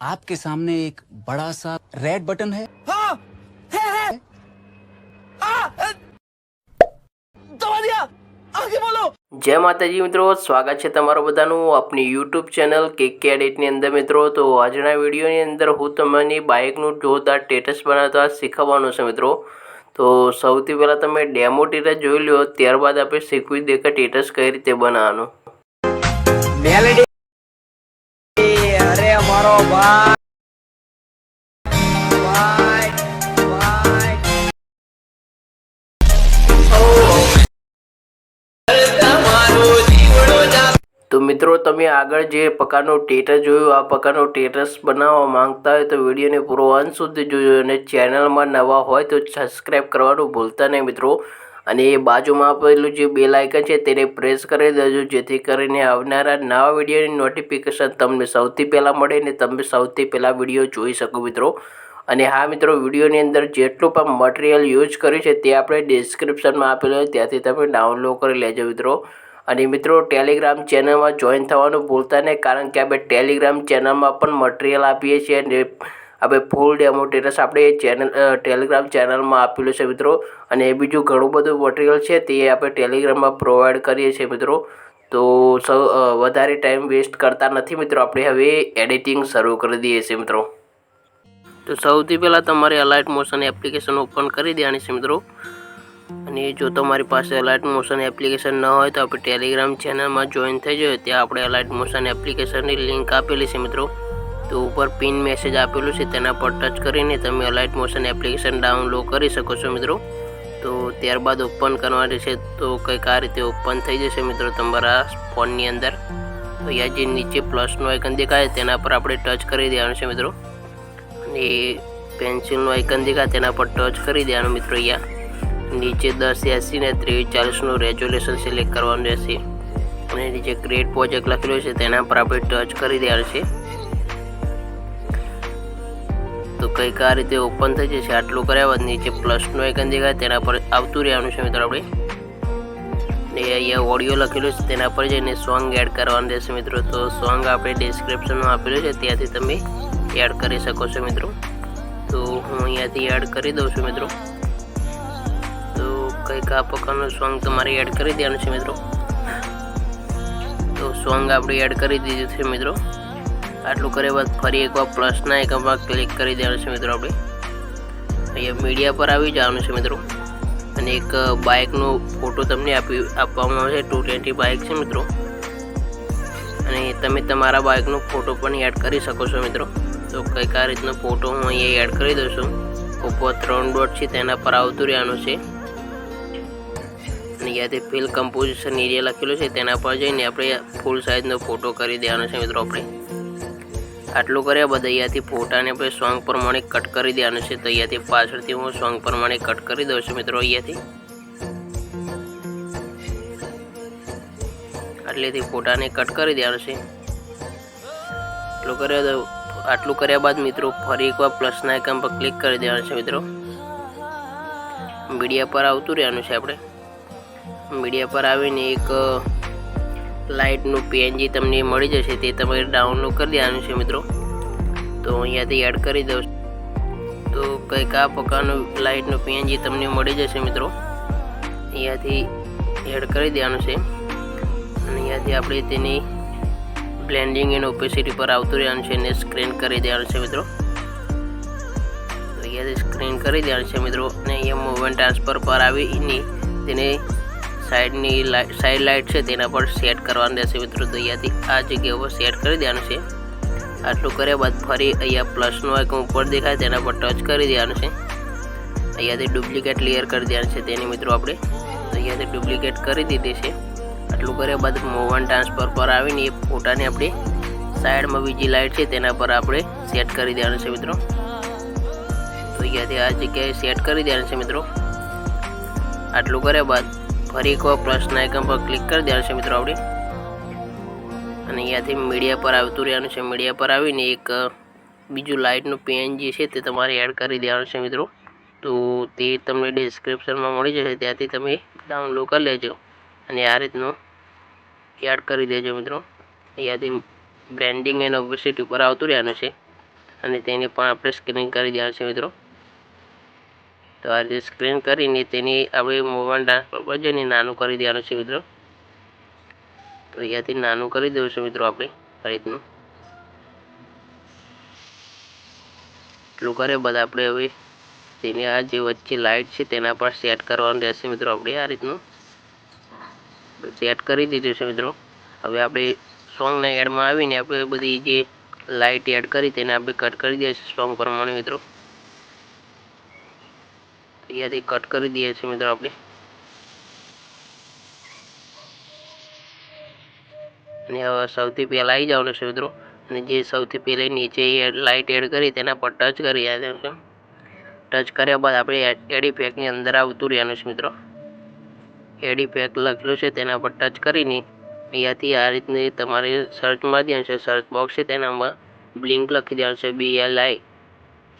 आपके सामने एक बड़ा सा रेड बटन है જય માતાજી મિત્રો સ્વાગત છે તમારું બધાનું આપણી યુટ્યુબ ચેનલ કે કે એડિટની અંદર મિત્રો તો આજના વિડીયોની અંદર હું તમને બાઇકનું જોરદાર ટેટસ બનાવતા શીખવવાનો છે મિત્રો તો સૌથી પહેલાં તમે ડેમો ટેટસ જોઈ લો ત્યારબાદ આપણે શીખવી દે કે ટેટસ કઈ રીતે બનાવવાનું મારો ભાઈ તો મિત્રો, તમે આગળ જે પ્રકારનું ટેટસ જોયું, આ પ્રકારનું ટેટસ બનાવવા માંગતા હોય તો વિડીયોને પૂરો અંત સુધી જોયું અને ચેનલમાં નવા હોય તો સબસ્ક્રાઈબ કરવાનું ભૂલતા નહીં મિત્રો. અને એ બાજુમાં આપેલું જે બેલ આઇકન છે તેને પ્રેસ કરી દેજો, જેથી કરીને આવનારા નવા વિડીયોની નોટિફિકેશન તમને સૌથી પહેલાં મળે ને તમે સૌથી પહેલાં વીડિયો જોઈ શકો મિત્રો. અને હા મિત્રો, વિડીયોની અંદર જેટલું પણ મટીરિયલ યુઝ કર્યું છે તે આપણે ડિસ્ક્રિપ્શનમાં આપેલું હોય ત્યાંથી તમે ડાઉનલોડ કરી લેજો મિત્રો. અને મિત્રો ટેલિગ્રામ ચેનલમાં જોઈન થવાનું ભૂલતા નહીં, કારણ કે આપણે ટેલિગ્રામ ચેનલમાં પણ મટીરિયલ આપીએ છીએ અને આપણે ફૂલ ડેમો ટેટસ આપણે ચેનલ ટેલિગ્રામ ચેનલમાં આપેલું છે મિત્રો. અને એ બીજું ઘણું બધું મટીરિયલ છે તે આપણે ટેલિગ્રામમાં પ્રોવાઈડ કરીએ છીએ મિત્રો. તો સૌ વધારે ટાઈમ વેસ્ટ કરતા નથી મિત્રો. આપણે હવે એડિટિંગ શરૂ કરી દઈએ છીએ મિત્રો. તો સૌથી પહેલાં તમારે અલાઇટ મોશન એપ્લિકેશન ઓપન કરી દેવાની છે મિત્રો. અને જો તમારી પાસે અલાઇટ મોશન એપ્લિકેશન ન હોય તો આપણે ટેલિગ્રામ ચેનલમાં જોઈન થઈ જાય ત્યાં આપણે અલાઇટ મોશન એપ્લિકેશનની લિંક આપેલી છે મિત્રો. તો ઉપર પિન મેસેજ આપેલું છે, તેના પર ટચ કરીને તમે અલાઇટ મોશન એપ્લિકેશન ડાઉનલોડ કરી શકો છો મિત્રો. તો ત્યારબાદ ઓપન કરવાની છે, તો કંઈક આ રીતે ઓપન થઈ જશે મિત્રો તમારા ફોનની અંદર. તો અહીંયા જે નીચે પ્લસનું આઇકન દેખાય, તેના પર આપણે ટચ કરી દેવાનું છે મિત્રો. અને પેન્સિલનું આઇકન દેખાય, તેના પર ટચ કરી દેવાનું મિત્રો અહીંયા નીચે દસ, એંસી ને ત્રેવીસ ચાલીસનું રેઝોલ્યુશન સિલેક્ટ કરવાનું રહેશે. અને નીચે ક્રિએટ પ્રોજેક્ટ લખેલું છે, તેના પર આપણે ટચ કરી દેવાનું છે. તો કંઈક આ રીતે ઓપન થઈ જશે. આટલું કર્યા બાદ નીચે પ્લસનું આઇકન દેખાય, તેના પર આવતું રહેવાનું છે મિત્રો આપણે? ને અહીંયા ઓડિયો લખેલું છે, તેના પર જઈને સોંગ એડ કરવાનું રહેશે મિત્રો. તો સોંગ આપણે ડિસ્ક્રિપ્શનમાં આપેલું છે, ત્યાંથી તમે એડ કરી શકો છો મિત્રો. તો હું અહીંયાથી એડ કરી દઉં છું મિત્રો. તો કંઈક આ પ્રકારનું સોંગ તમારે એડ કરી દેવાનું છે મિત્રો. તો સોંગ આપણે એડ કરી દીધું છે મિત્રો. આટલું કર્યા બાદ ફરી એકવાર પ્લસના આઇકનમાં ક્લિક કરી દેવાનું છે મિત્રો આપણે. અહીંયા મીડિયા પર આવી જવાનું છે મિત્રો. અને એક બાઇકનો ફોટો તમને આપી, આપવામાં આવશે ટુ ટ્વેન્ટી બાઇક છે મિત્રો. અને તમે તમારા બાઇકનો ફોટો પણ એડ કરી શકો છો મિત્રો. તો કંઈક આ રીતનો ફોટો હું અહીંયા એડ કરી દઉં છું. ઉપર ત્રણ ડોટ છે, તેના પર આવતું રહેવાનું છે. અને અહીંયાથી ફિલ કમ્પોઝિશન એરિયા લખેલું છે, તેના પર જઈને આપણે ફૂલ સાઇઝનો ફોટો કરી દેવાનો છે મિત્રો આપણે. આટલું કર્યા બાદ અહીંયાથી ફોટાને આપણે સોંગ પ્રમાણે કટ કરી દેવાનું છે. તો અહીંયાથી પાછળથી હું સોંગ પ્રમાણે કટ કરી દઉં છું મિત્રો અહીંયાથી. આટલેથી ફોટાને કટ કરી દેવાનું છે. આટલું કર્યા આટલું કર્યા બાદ મિત્રો ફરી એકવાર પ્લસના આઇકન પર ક્લિક કરી દેવાનું છે મિત્રો. મીડિયા પર આવતું રહેવાનું છે આપણે. મીડિયા પર આવીને એક લાઇટનું પીએનજી તમને મળી જશે, તે તમારે ડાઉનલોડ કરી દેવાનું છે મિત્રો. તો અહીંયાથી એડ કરી દઉં તો કંઈક આ પ્રકારનું લાઇટનું પીએનજી તમને મળી જશે મિત્રો. અહીંયાથી એડ કરી દેવાનું છે. અને અહીંયાથી આપણે તેની બ્લેન્ડિંગ એન્ડ ઓપેસિટી પર આવતું રહેવાનું છે અને સ્ક્રીન કરી દેવાનું છે મિત્રો. અહીંયાથી સ્ક્રીન કરી દેવાનું છે મિત્રો. અને અહીંયા મૂવમેન્ટ ટ્રાન્સફર પર આવીને તેને સાઈડની લાઇટ સાઈડ લાઇટ છે તેના પર સેટ કરવાનું રહેશે મિત્રો તો અહીંયાથી આ જગ્યા ઉપર સેટ કરી દેવાનું છે. આટલું કર્યા બાદ ફરી અહીંયા પ્લસનું આઇકન ઉપર દેખાય, તેના પર ટચ કરી દેવાનું છે. અહીંયાથી ડુપ્લિકેટ ક્લિયર કરી દેવાનું છે તેની મિત્રો આપણે. તો અહીંયાથી ડુપ્લિકેટ કરી દીધી છે. આટલું કર્યા બાદ મોવન ટ્રાન્સફર પર આવીને એ ફોટાને આપણે સાઈડમાં બીજી લાઇટ છે તેના પર આપણે સેટ કરી દેવાનું છે મિત્રો. તો અહીંયાથી આ જગ્યાએ સેટ કરી દેવાનું છે મિત્રો. આટલું કર્યા બાદ ફરી એકવાર પ્લસના આઇકન પર ક્લિક કરી દેવાનું છે મિત્રો આપણે અને અહીંયાથી મીડિયા પર આવતું રહેવાનું છે. મીડિયા પર આવીને એક બીજું લાઇટનું પીએનજી છે તે તમારે એડ કરી દેવાનું છે મિત્રો. તો તે તમને ડિસ્ક્રિપ્શનમાં મળી જશે. ત્યાંથી તમે ડાઉનલોડ કરી લેજો. અને આ રીતનું એડ કરી દેજો મિત્રો. અહીંયાથી બ્રેન્ડિંગ એન્ડ ઓબ્વિસિટી ઉપર આવતું રહેવાનું છે. અને તેને પણ આપણે સ્ક્રીન કરી દેવાનું છે મિત્રો. તો આ જે સ્ક્રીન કરીને તેની આપણે મોબાઈલ જઈને નાનું કરી દેવાનું છે મિત્રો. અહીંયાથી નાનું કરી દેવું છે મિત્રો આપણે આ રીતનું. એટલું કરે બધા આપણે હવે તેની આ જે વચ્ચે લાઇટ છે તેના પર સેટ કરવાનું રહેશે મિત્રો આપણે આ રીતનું. સેટ કરી દીધું છે મિત્રો. હવે આપણે સોંગના એડમાં આવીને આપણે બધી જે લાઇટ એડ કરી તેને આપણે કટ કરી દઈશું સોંગ પ્રમાણે મિત્રો. અહીંયાથી કટ કરી દઈએ છીએ મિત્રો આપણે. અને હવે સૌથી પહેલાં આવી જવાનું છે મિત્રો. અને જે સૌથી પહેલાં નીચે લાઇટ એડ કરી, તેના પર ટચ કરી છે ટચ કર્યા બાદ આપણે એડી પેકની અંદર આવતું રહેવાનું છે મિત્રો. એડી પેક લખેલું છે, તેના પર ટચ કરીને અહીંયાથી આ રીતની તમારે સર્ચમાં દેવાનું છે. સર્ચ બોક્સ છે, તેનામાં બ્લિંક લખી દેવાનું છે. બી એલ આઈ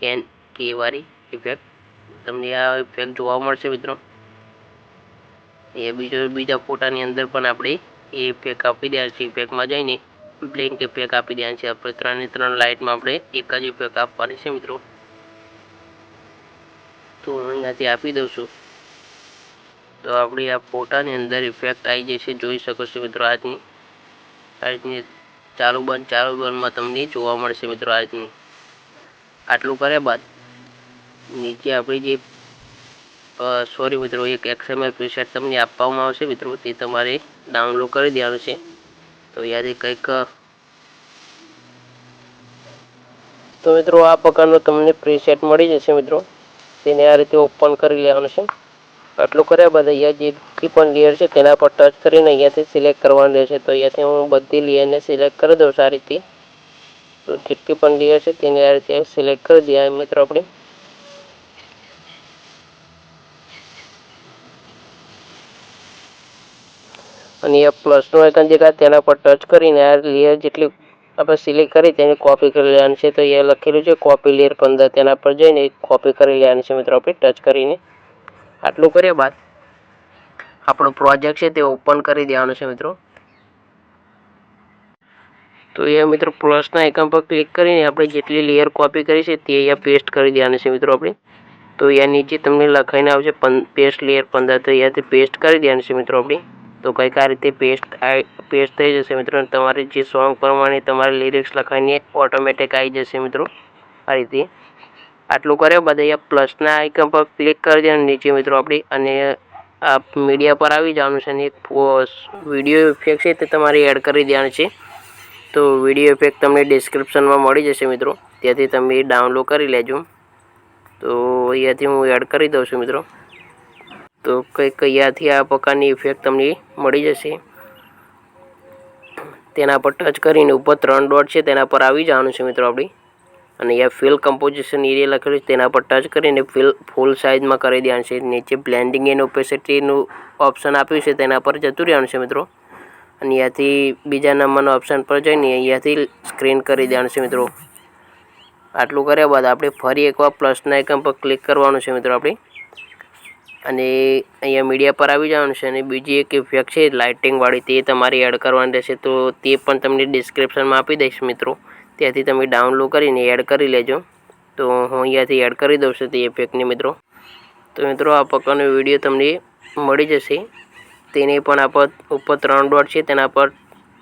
એન કે વાળી ઇફેક્ટ તમને આ ઇફેક્ટ જોવા મળશે મિત્રો. એ બીજો, બીજા ફોટાની અંદર પણ આપણે એ પેક આપી દે છે પેકમાં જઈને બ્લેન્ક પેક આપી દે છે આપણે ત્રણે ત્રણ લાઇટમાં આપણે એક જ પેક આપવાની છે મિત્રો. તો હું અહીંયાથી આપી દઉં છું. તો આપણી આ ફોટાની અંદર ઇફેક્ટ આવી જશે. જોઈ શકો છો મિત્રો આજની આ રીતની ચાલુ બંધ ચાલુ બંધમાં તમને જોવા મળશે મિત્રો આજની. આટલું કર્યા બાદ નીચે આપણી જે સોરી મિત્રો, એક એક્સએમએલ પ્રિસેટ તમને આપવામાં આવશે મિત્રો, તે તમારે ડાઉનલોડ કરી દેવાનું છે. તો યાદી કંઈક તો મિત્રો આ પ્રકારનો તમને પ્રીસેટ મળી જશે મિત્રો. તેને આ રીતે ઓપન કરી લેવાનું છે. આટલું કર્યા બાદ અહીંયા જેટલી પણ લેયર છે, તેના પર ટચ કરીને અહીંયાથી સિલેક્ટ કરવાનું રહેશે. તો અહીંયાથી હું બધી લેયરને સિલેક્ટ કરી દઉં સારી રીતે. તો જેટલી પણ લેયર છે, તેને આ રીતે સિલેક્ટ કરી દઈએ. મિત્રો આપણે અને એ પ્લસનું આઇકન દેખાય તેના પર ટચ કરીને આ લેયર જેટલી આપણે સિલેક્ટ કરી તેની કોપી કરી લેવાની છે. તો એ લખેલું છે કોપી લેયર પંદર. તેના પર જઈને કોપી કરી લેવાની છે મિત્રો આપણે ટચ કરીને. આટલું કર્યા બાદ આપણો પ્રોજેક્ટ છે તે ઓપન કરી દેવાનો છે મિત્રો. તો એ મિત્રો પ્લસના આઇકન પર ક્લિક કરીને આપણે જેટલી લેયર કોપી કરી છે તે અહીંયા પેસ્ટ કરી દેવાની છે મિત્રો આપણે. તો અહીંયા નીચે તમને લખાઈને આવશે પેસ્ટ લેયર પંદર. તો અહીંયાથી પેસ્ટ કરી દેવાની છે મિત્રો આપણી. તો કંઈક આ રીતે પેસ્ટ પેસ્ટ થઈ જશે મિત્રો. તમારે જે સોંગ પ્રમાણે તમારે લિરિક્સ લખવાની ઓટોમેટિક આવી જશે મિત્રો. આ રીતે. આટલું કર્યા. બાદ અહીંયા પ્લસના આઇકન પર ક્લિક કરી દેવાનું નીચે મિત્રો આપણી અને આ મીડિયા પર આવી જવાનું છે. અને એક વીડિયો ઇફેક્ટ છે તે તમારે એડ કરી દેવાનું છે. તો વીડિયો ઇફેક્ટ તમને ડિસ્ક્રિપ્શનમાં મળી જશે મિત્રો. ત્યાંથી તમે ડાઉનલોડ કરી લેજો. તો અહીંયાથી હું એડ કરી દઉં છું મિત્રો. તો કંઈક અહીંયાથી આ પ્રકારની ઇફેક્ટ તમને મળી જશે. તેના પર ટચ કરીને ઉપર ત્રણ ડોટ છે, તેના પર આવી જવાનું છે મિત્રો આપણી. અને અહીંયા ફિલ કમ્પોઝિશન એરિયા લખેલું છે, તેના પર ટચ કરીને ફિલ ફૂલ સાઇઝમાં કરી દેવાનું છે. નીચે બ્લેન્ડિંગ એન્ડ ઓપેસિટીનું ઓપ્શન આપ્યું છે, તેના પર જતું રહેવાનું છે મિત્રો. અને અહીંયાથી બીજા નંબરના ઓપ્શન પર જઈને અહીંયાથી સ્ક્રીન કરી દેવાનું છે મિત્રો. આટલું કર્યા બાદ આપણે ફરી એકવાર પ્લસના આઇકન પર ક્લિક કરવાનું છે મિત્રો આપણે. અને અહીંયા મીડિયા પર આવી જવાનું છે અને બીજી એક ઇફેક્ટ છે લાઇટિંગવાળી તે તમારે એડ કરવાની રહેશે. તો તે પણ તમને ડિસ્ક્રિપ્શનમાં આપી દઈશ મિત્રો. ત્યાંથી તમે ડાઉનલોડ કરીને એડ કરી લેજો. તો હું અહીંયાથી એડ કરી દઉં છું તે ઇફેક્ટને મિત્રો. તો મિત્રો, આ પ્રકારનો વીડિયો તમને મળી જશે. તેને પણ આપ ઉપર ત્રણ ડોટ છે, તેના પર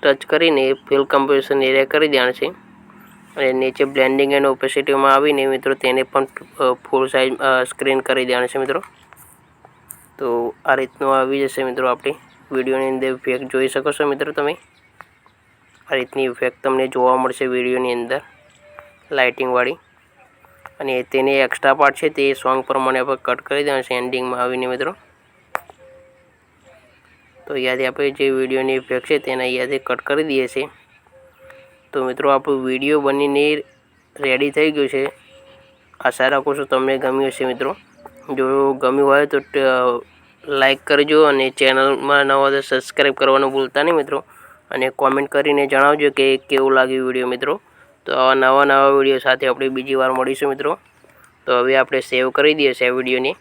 ટચ કરીને ફિલ કમ્પોઝિશન એરિયા કરી દેવાનું છે. અને નીચે બ્લેન્ડિંગ એન્ડ ઓપેસિટીમાં આવીને મિત્રો, તેને પણ ફૂલ સાઇઝ સ્ક્રીન કરી દેવાનું છે મિત્રો. તો આ રીતનું આવી જશે મિત્રો આપણી વિડીયોની અંદર ઇફેક્ટ જોઈ શકો છો મિત્રો તમે. આ રીતની ઇફેક્ટ તમને જોવા મળશે વિડીયોની અંદર લાઇટિંગવાળી અને તેને એક્સ્ટ્રા પાર્ટ છે તે સોંગ પ્રમાણે આપણે કટ કરી દેવાનું છે એન્ડિંગમાં આવીને મિત્રો. તો અહીંયાથી આપણે જે વિડીયોની ઇફેક્ટ છે તેને અહીંયાથી કટ કરી દઈએ છીએ. તો મિત્રો આપણું વીડિયો બનીને રેડી થઈ ગયું છે. આશા રાખું છું તમને ગમ્યું હશે મિત્રો. જો ગમ્યું હોય તો લાઈક કરજો અને ચેનલમાં નવા તો સબસ્ક્રાઈબ કરવાનું ભૂલતા નહીં મિત્રો. અને કોમેન્ટ કરીને જણાવજો કે કેવું લાગ્યું વીડિયો મિત્રો. તો આવા નવા નવા વીડિયો સાથે આપણે બીજી વાર મળીશું મિત્રો. તો હવે આપણે સેવ કરી દઈએ આ વિડીયોને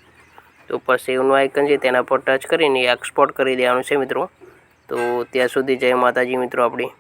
તો ઉપર સેવનું આઇકન છે તેના પર ટચ કરીને એક્સપોર્ટ કરી દેવાનું છે મિત્રો. તો ત્યાં સુધી જય માતાજી મિત્રો આપણી.